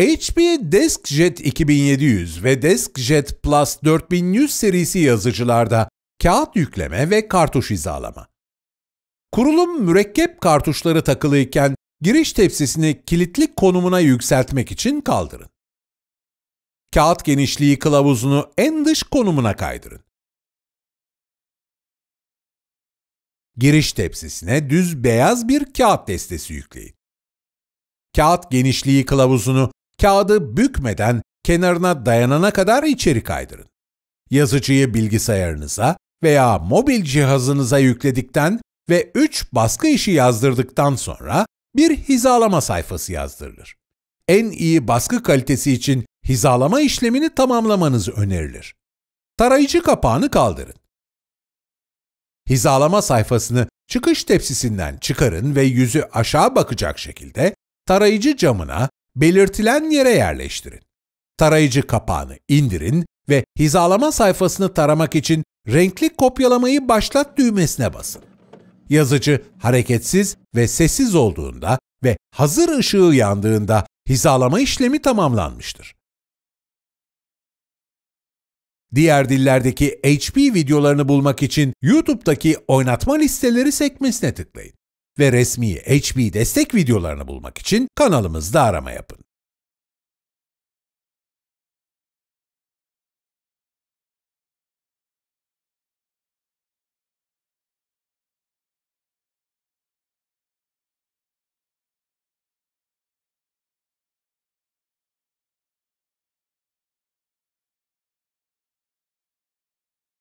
HP DeskJet 2700 ve DeskJet Plus 4100 serisi yazıcılarda kağıt yükleme ve kartuş hizalama. Kurulum mürekkep kartuşları takılıyken giriş tepsisini kilitli konumuna yükseltmek için kaldırın. Kağıt genişliği kılavuzunu en dış konumuna kaydırın. Giriş tepsisine düz beyaz bir kağıt destesi yükleyin. Kağıt genişliği kılavuzunu kağıdı bükmeden kenarına dayanana kadar içeri kaydırın. Yazıcıyı bilgisayarınıza veya mobil cihazınıza yükledikten ve 3 baskı işi yazdırdıktan sonra bir hizalama sayfası yazdırılır. En iyi baskı kalitesi için hizalama işlemini tamamlamanız önerilir. Tarayıcı kapağını kaldırın. Hizalama sayfasını çıkış tepsisinden çıkarın ve yüzü aşağı bakacak şekilde tarayıcı camına belirtilen yere yerleştirin. Tarayıcı kapağını indirin ve hizalama sayfasını taramak için renkli kopyalamayı başlat düğmesine basın. Yazıcı hareketsiz ve sessiz olduğunda ve hazır ışığı yandığında hizalama işlemi tamamlanmıştır. Diğer dillerdeki HP videolarını bulmak için YouTube'daki oynatma listeleri sekmesine tıklayın ve resmi HP destek videolarını bulmak için kanalımızda arama yapın.